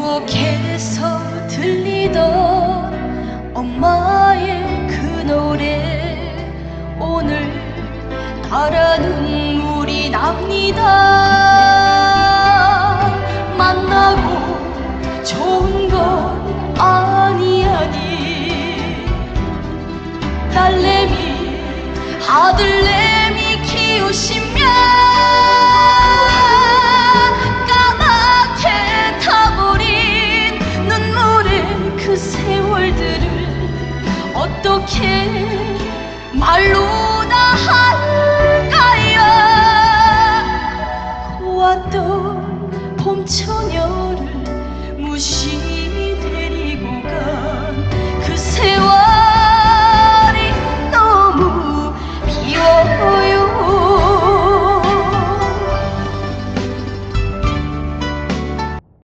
부엌에서 들리던 엄마의 그 노래. 오늘 달아 눈물이 납니다. 만나고 좋은 건 아니 아니. 딸내미 아들내 세월들을 어떻게 말로 다 할까요? 고왔던 봄처녀를 무심